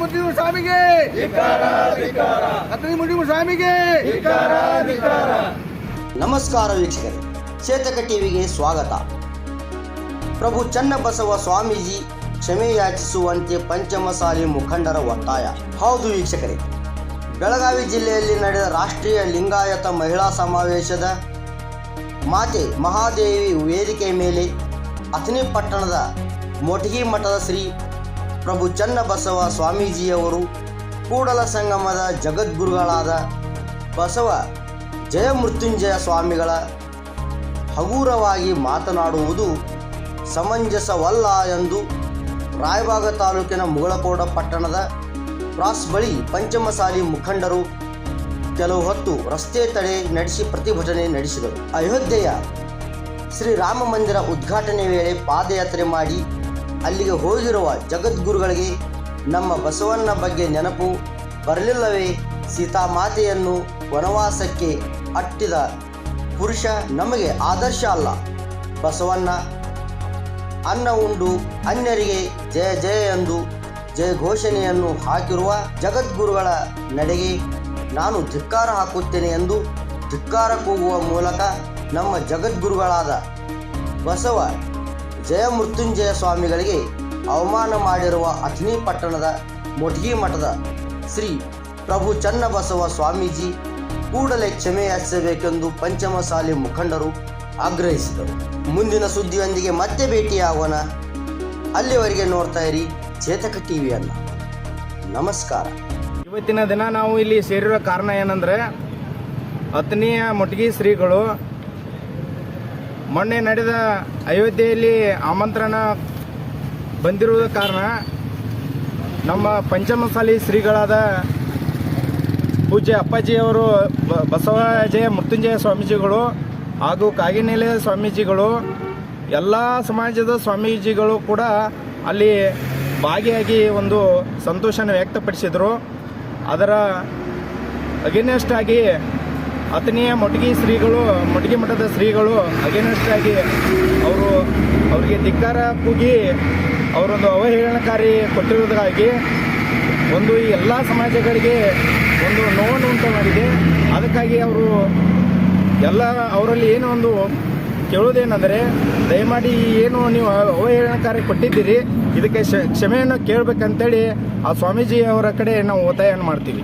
ಸ್ವಾಮಿಗೆ. ಸ್ವಾಮಿಗೆ. ನಮಸ್ಕಾರ ವೀಕ್ಷಕರೇ, ಚೇತಕ ಟಿವಿಗೆ ಸ್ವಾಗತ. ಪ್ರಭು ಚನ್ನಬಸವ ಸ್ವಾಮೀಜಿ ಕ್ಷಮೆ ಯಾಚಿಸುವಂತೆ ಪಂಚಮಸಾಲಿ ಮುಖಂಡರ ಒತ್ತಾಯ. ಹೌದು ವೀಕ್ಷಕರೇ, ಬೆಳಗಾವಿ ಜಿಲ್ಲೆಯಲ್ಲಿ ನಡೆದ ರಾಷ್ಟ್ರೀಯ ಲಿಂಗಾಯತ ಮಹಿಳಾ ಸಮಾವೇಶದ ಮಾತೆ ಮಹಾದೇವಿ ವೇದಿಕೆ ಮೇಲೆ ಅಥಣಿ ಪಟ್ಟಣದ ಮೊಟಗಿ ಮಠದ ಶ್ರೀ ಪ್ರಭು ಚನ್ನಬಸವ ಸ್ವಾಮೀಜಿಯವರು ಕೂಡಲ ಸಂಗಮದ ಜಗದ್ಗುರುಗಳಾದ ಬಸವ ಜಯಮೃತ್ಯುಂಜಯ ಸ್ವಾಮಿಗಳ ಹಗೂರವಾಗಿ ಮಾತನಾಡುವುದು ಸಮಂಜಸವಲ್ಲ ಎಂದು ರಾಯಬಾಗ ತಾಲೂಕಿನ ಮುಗಳಕೋಡ ಪಟ್ಟಣದ ಕ್ರಾಸ್ ಬಳಿ ಪಂಚಮಸಾಲಿ ಮುಖಂಡರು ಕೆಲವು ಹೊತ್ತು ರಸ್ತೆ ತಡೆ ನಡೆಸಿ ಪ್ರತಿಭಟನೆ ನಡೆಸಿದರು. ಅಯೋಧ್ಯೆಯ ಶ್ರೀರಾಮ ಮಂದಿರ ಉದ್ಘಾಟನೆ ವೇಳೆ ಪಾದಯಾತ್ರೆ ಮಾಡಿ ಅಲ್ಲಿಗೆ ಹೋಗಿರುವ ಜಗದ್ಗುರುಗಳಿಗೆ ನಮ್ಮ ಬಸವಣ್ಣ ಬಗ್ಗೆ ನೆನಪು ಬರಲಿಲ್ಲವೇ? ಸೀತಾಮಾತೆಯನ್ನು ವನವಾಸಕ್ಕೆ ಅಟ್ಟಿದ ಪುರುಷ ನಮಗೆ ಆದರ್ಶ ಅಲ್ಲ. ಬಸವಣ್ಣ, ಅನ್ನ ಉಂಡು ಅನ್ಯರಿಗೆ ಜಯ ಜಯ ಎಂದು ಜಯ ಘೋಷಣೆಯನ್ನು ಹಾಕಿರುವ ಜಗದ್ಗುರುಗಳ ನಡೆಗೆ ನಾನು ಧಿಕ್ಕಾರ ಹಾಕುತ್ತೇನೆ ಎಂದು ಧಿಕ್ಕಾರ ಕೂಗುವ ಮೂಲಕ ನಮ್ಮ ಜಗದ್ಗುರುಗಳಾದ ಬಸವ ಜಯ ಮೃತ್ಯುಂಜಯ ಸ್ವಾಮಿಗಳಿಗೆ ಅವಮಾನ ಮಾಡಿರುವ ಅಥಣಿ ಪಟ್ಟಣದ ಮೊಟಗಿ ಮಠದ ಶ್ರೀ ಪ್ರಭು ಚನ್ನಬಸವ ಸ್ವಾಮೀಜಿ ಕೂಡಲೇ ಕ್ಷಮೆ ಯಾಚಿಸಬೇಕೆಂದು ಪಂಚಮಸಾಲಿ ಮುಖಂಡರು ಆಗ್ರಹಿಸಿದರು. ಮುಂದಿನ ಸುದ್ದಿಯೊಂದಿಗೆ ಮತ್ತೆ ಭೇಟಿಯಾಗೋಣ. ಅಲ್ಲಿವರೆಗೆ ನೋಡ್ತಾ ಇರಿ ಚೇತಕ ಟಿವಿಯನ್ನು. ನಮಸ್ಕಾರ. ಇವತ್ತಿನ ದಿನ ನಾವು ಇಲ್ಲಿ ಸೇರಿರೋ ಕಾರಣ ಏನಂದ್ರೆ ಅತ್ನಿಯ ಮೊಟಗಿ ಶ್ರೀಗಳು ಮೊನ್ನೆ ನಡೆದ ಅಯೋಧ್ಯೆಯಲ್ಲಿ ಆಮಂತ್ರಣ ಬಂದಿರುವ ಕಾರಣ ನಮ್ಮ ಪಂಚಮಸಾಲಿ ಶ್ರೀಗಳಾದ ಪೂಜ್ಯ ಅಪ್ಪಾಜಿಯವರು ಬಸವಜಯ ಮೃತ್ಯುಂಜಯ ಸ್ವಾಮೀಜಿಗಳು ಹಾಗೂ ಕಾಗಿನೆಲೆ ಸ್ವಾಮೀಜಿಗಳು, ಎಲ್ಲ ಸಮಾಜದ ಸ್ವಾಮೀಜಿಗಳು ಕೂಡ ಅಲ್ಲಿ ಭಾಗಿಯಾಗಿ ಒಂದು ಸಂತೋಷನ ವ್ಯಕ್ತಪಡಿಸಿದರು. ಅದರ ಅಗೇನೆಸ್ಟ್ ಆಗಿ ಅಥಣಿಯ ಮೊಟಗಿ ಶ್ರೀಗಳು ಮೊಟಗಿ ಮಠದ ಶ್ರೀಗಳು ಅಗೇನೆಸ್ಟ್ ಆಗಿ ಅವರು ಅವರಿಗೆ ಧಿಕ್ಕಾರ ಕೂಗಿ ಅವರೊಂದು ಅವಹೇಳನಕಾರಿ ಕೊಟ್ಟಿರುವುದಕ್ಕಾಗಿ ಒಂದು ಈ ಎಲ್ಲ ಸಮಾಜಗಳಿಗೆ ಒಂದು ನೋವನ್ನು ಉಂಟು ಮಾಡಿದೆ ಅದಕ್ಕಾಗಿ ಅವರು ಎಲ್ಲ ಅವರಲ್ಲಿ ಏನು ಒಂದು ಕೇಳೋದೇನೆಂದರೆ ದಯಮಾಡಿ ಏನು ನೀವು ಅವಹೇಳನಕಾರಿ ಕೊಟ್ಟಿದ್ದೀರಿ, ಇದಕ್ಕೆ ಕ್ಷ- ಕ್ಷಮೆಯನ್ನು ಕೇಳಬೇಕಂತೇಳಿ ಆ ಸ್ವಾಮೀಜಿ ಅವರ ಕಡೆ ನಾವು ಒತ್ತಾಯವನ್ನು ಮಾಡ್ತೀವಿ.